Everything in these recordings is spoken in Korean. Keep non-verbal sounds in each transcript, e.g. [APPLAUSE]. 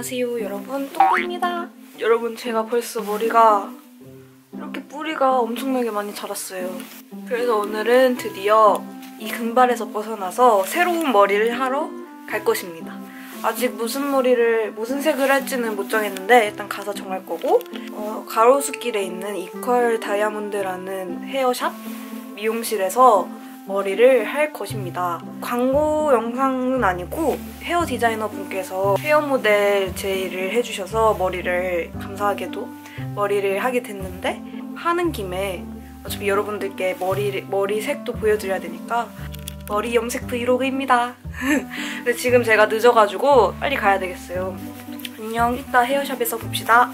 안녕하세요 여러분. 똥입니다. 여러분 제가 벌써 머리가 이렇게 뿌리가 엄청나게 많이 자랐어요. 그래서 오늘은 드디어 이 금발에서 벗어나서 새로운 머리를 하러 갈 것입니다. 아직 무슨 머리를 무슨 색을 할지는 못 정했는데 일단 가서 정할 거고 어, 가로수길에 있는 이퀄 다이아몬드라는 헤어샵 미용실에서 머리를 할 것입니다. 광고 영상은 아니고 헤어 디자이너 분께서 헤어 모델 제의를 해주셔서 머리를 감사하게도 머리를 하게 됐는데 하는 김에 어차피 여러분들께 머리, 머리 색도 보여드려야 되니까 머리 염색 브이로그입니다. [LAUGHS] 근데 지금 제가 늦어가지고 빨리 가야 되겠어요. 안녕, 이따 헤어샵에서 봅시다.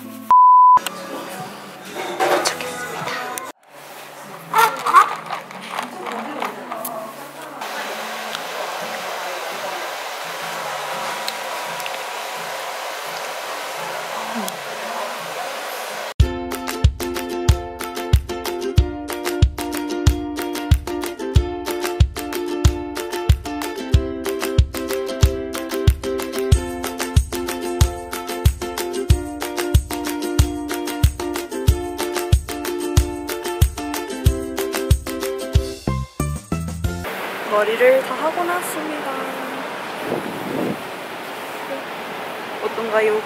머리를 다 하고 났습니다. 어떤가요?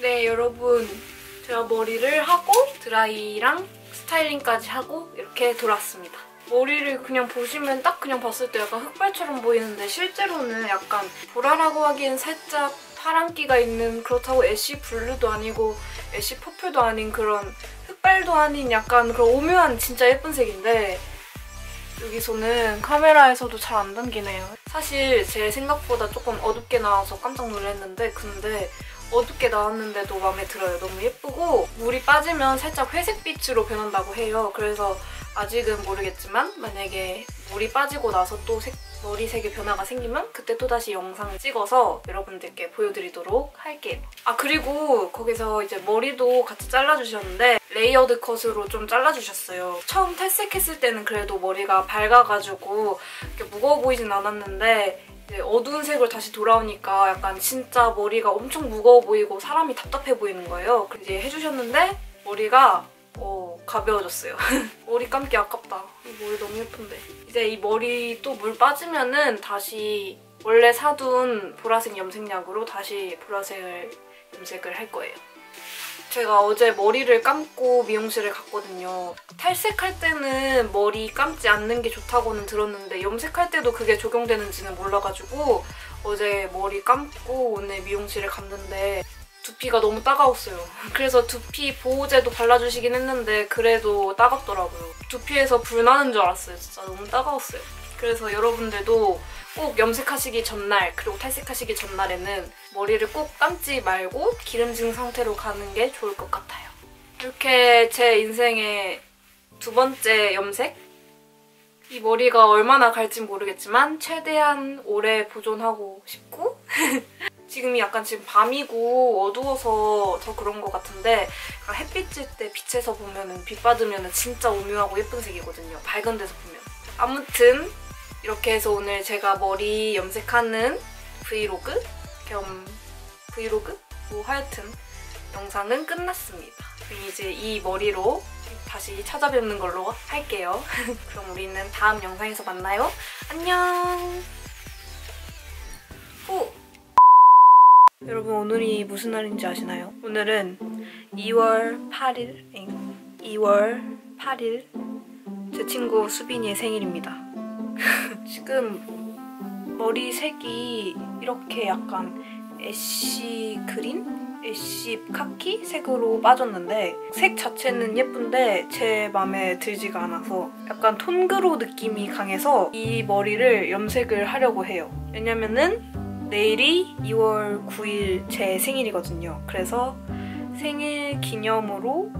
네, 여러분. 제가 머리를 하고 드라이랑 스타일링까지 하고 이렇게 돌아왔습니다. 머리를 그냥 보시면 딱 그냥 봤을 때 약간 흑발처럼 보이는데 실제로는 약간 보라라고 하기엔 살짝 파란기가 있는 그렇다고 애쉬 블루도 아니고 애쉬 퍼플도 아닌 그런 흑발도 아닌 약간 그런 오묘한 진짜 예쁜 색인데 여기서는 카메라에서도 잘 안 담기네요. 사실 제 생각보다 조금 어둡게 나와서 깜짝 놀랐는데 근데 어둡게 나왔는데도 마음에 들어요. 너무 예쁘고 물이 빠지면 살짝 회색빛으로 변한다고 해요. 그래서 아직은 모르겠지만 만약에 물이 빠지고 나서 또 색, 머리색의 변화가 생기면 그때 또다시 영상을 찍어서 여러분들께 보여드리도록 할게요. 아 그리고 거기서 이제 머리도 같이 잘라주셨는데 레이어드 컷으로 좀 잘라주셨어요. 처음 탈색했을 때는 그래도 머리가 밝아가지고 무거워 보이진 않았는데 어두운 색으로 다시 돌아오니까 약간 진짜 머리가 엄청 무거워 보이고 사람이 답답해 보이는 거예요. 이제 해주셨는데 머리가 어, 가벼워졌어요. [LAUGHS] 머리 감기 아깝다. 이 머리 너무 예쁜데. 이제 이 머리 또 물 빠지면은 다시 원래 사둔 보라색 염색약으로 다시 보라색을 염색을 할 거예요. 제가 어제 머리를 감고 미용실을 갔거든요. 탈색할 때는 머리 감지 않는 게 좋다고는 들었는데 염색할 때도 그게 적용되는지는 몰라가지고 어제 머리 감고 오늘 미용실을 갔는데 두피가 너무 따가웠어요. 그래서 두피 보호제도 발라주시긴 했는데 그래도 따갑더라고요. 두피에서 불 나는 줄 알았어요. 진짜 너무 따가웠어요. 그래서 여러분들도 꼭 염색하시기 전날 그리고 탈색하시기 전날에는 머리를 꼭 감지 말고 기름진 상태로 가는 게 좋을 것 같아요. 이렇게 제 인생의 두 번째 염색? 이 머리가 얼마나 갈진 모르겠지만 최대한 오래 보존하고 싶고 [LAUGHS] 지금이 약간 지금 밤이고 어두워서 더 그런 것 같은데 햇빛 질 때 빛에서 보면 빛 받으면 진짜 오묘하고 예쁜 색이거든요. 밝은 데서 보면. 아무튼 이렇게 해서 오늘 제가 머리 염색하는 브이로그 겸 브이로그? 뭐 하여튼 영상은 끝났습니다. 이제 이 머리로 다시 찾아뵙는 걸로 할게요. [LAUGHS] 그럼 우리는 다음 영상에서 만나요. 안녕! 여러분 오늘이 무슨 날인지 아시나요? 오늘은 2월 8일 2월 8일 제 친구 수빈이의 생일입니다. [LAUGHS] 지금 머리 색이 이렇게 약간 애쉬 그린? 애쉬 카키 색으로 빠졌는데 색 자체는 예쁜데 제 맘에 들지가 않아서 약간 톤그로 느낌이 강해서 이 머리를 염색을 하려고 해요. 왜냐면은 내일이 2월 9일 제 생일이거든요. 그래서 생일 기념으로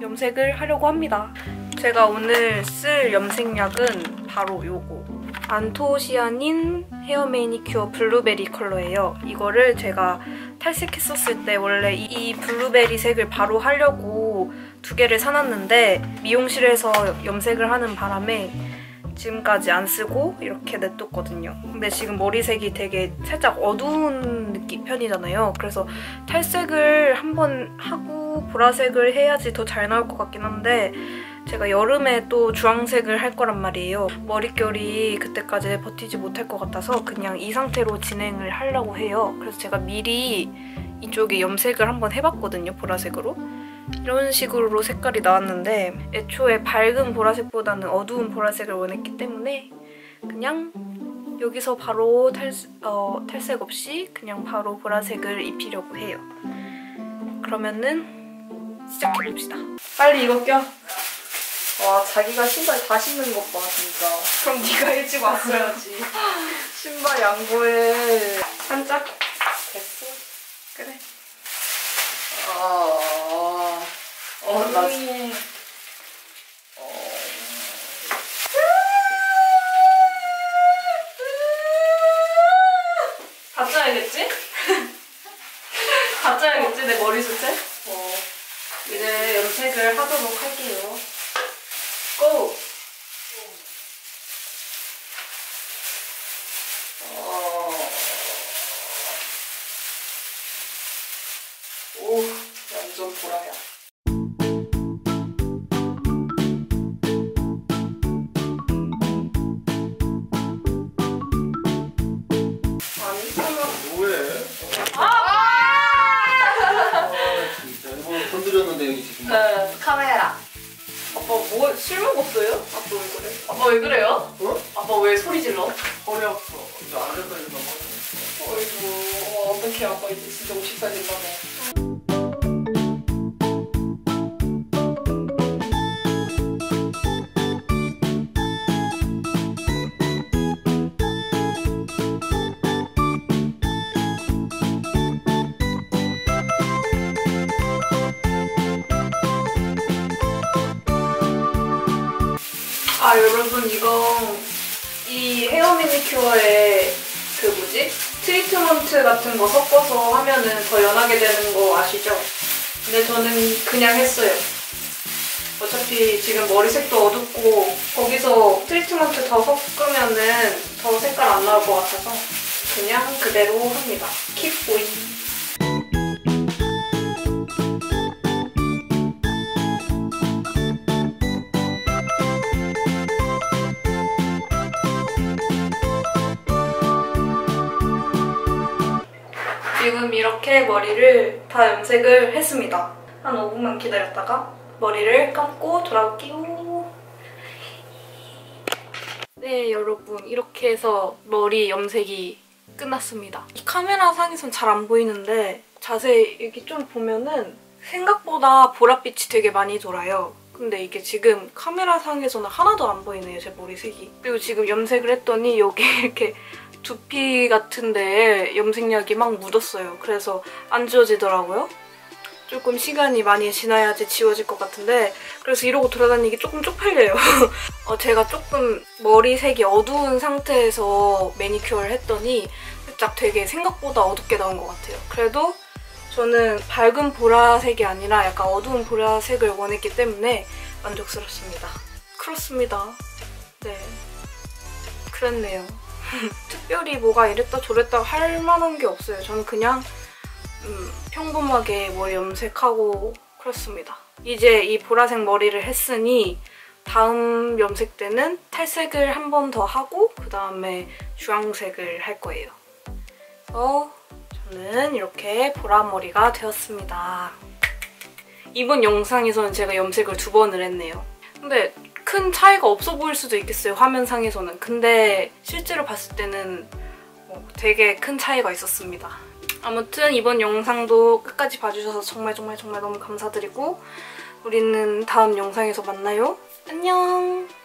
염색을 하려고 합니다. 제가 오늘 쓸 염색약은 바로 요거. 안토시아닌 헤어 매니큐어 블루베리 컬러예요. 이거를 제가 탈색했었을 때 원래 이 블루베리 색을 바로 하려고 두 개를 사놨는데 미용실에서 염색을 하는 바람에 지금까지 안 쓰고 이렇게 냅뒀거든요. 근데 지금 머리색이 되게 살짝 어두운 느낌 편이잖아요. 그래서 탈색을 한번 하고 보라색을 해야지 더 잘 나올 것 같긴 한데 제가 여름에 또 주황색을 할 거란 말이에요. 머릿결이 그때까지 버티지 못할 것 같아서 그냥 이 상태로 진행을 하려고 해요. 그래서 제가 미리 이쪽에 염색을 한번 해봤거든요, 보라색으로. 이런 식으로 색깔이 나왔는데 애초에 밝은 보라색보다는 어두운 보라색을 원했기 때문에 그냥 여기서 바로 탈, 어, 탈색 없이 그냥 바로 보라색을 입히려고 해요. 그러면은 시작해봅시다. 빨리 이거 껴. 와 자기가 신발 다 신는 것 봐 진짜 그럼 네가 일찍 왔어야지. [LAUGHS] 신발 양보해 한짝? 됐어 그래. 아... 어나 언니. 다 짜야겠지? 다 짜야겠지 내 머리숱에? 어. 이제 염색을 하도록 할게요. 고! 어... 오 완전 보라야 아빠 뭐, 술 먹었어요? 아빠 왜 그래? 아빠 왜 그래요? 어? 아빠 왜 소리 질러? 허리 아파. 됐다 이거 뭐. 어이구 어, 어떡해 아빠 이제 진짜 50살 된다네 아 여러분 이거 이 헤어 매니큐어에 그 뭐지? 트리트먼트 같은 거 섞어서 하면은 더 연하게 되는 거 아시죠? 근데 저는 그냥 했어요. 어차피 지금 머리색도 어둡고 거기서 트리트먼트 더 섞으면은 더 색깔 안 나올 것 같아서 그냥 그대로 합니다. 킵보이. 이렇게 머리를 다 염색을 했습니다. 한 5분만 기다렸다가 머리를 감고 돌아올게요. 네, 여러분. 이렇게 해서 머리 염색이 끝났습니다. 이 카메라 상에선 잘 안 보이는데 자세히 여기 좀 보면은 생각보다 보랏빛이 되게 많이 돌아요. 근데 이게 지금 카메라 상에서는 하나도 안 보이네요, 제 머리색이. 그리고 지금 염색을 했더니 여기 [LAUGHS] 이렇게 두피 같은 데에 염색약이 막 묻었어요. 그래서 안 지워지더라고요. 조금 시간이 많이 지나야지 지워질 것 같은데 그래서 이러고 돌아다니기 조금 쪽팔려요. [LAUGHS] 어, 제가 조금 머리색이 어두운 상태에서 매니큐어를 했더니 살짝 되게 생각보다 어둡게 나온 것 같아요. 그래도 저는 밝은 보라색이 아니라 약간 어두운 보라색을 원했기 때문에 만족스럽습니다. 그렇습니다. 네. 그랬네요. 특별히 뭐가 이랬다 저랬다 할 만한 게 없어요. 저는 그냥 음, 평범하게 머리 염색하고 그렇습니다. 이제 이 보라색 머리를 했으니 다음 염색 때는 탈색을 한 번 더 하고 그 다음에 주황색을 할 거예요. 어, 저는 이렇게 보라머리가 되었습니다. 이번 영상에서는 제가 염색을 두 번을 했네요. 근데 큰 차이가 없어 보일 수도 있겠어요, 화면상에서는. 근데 실제로 봤을 때는 어, 되게 큰 차이가 있었습니다. 아무튼 이번 영상도 끝까지 봐주셔서 정말 정말 정말 너무 감사드리고 우리는 다음 영상에서 만나요. 안녕!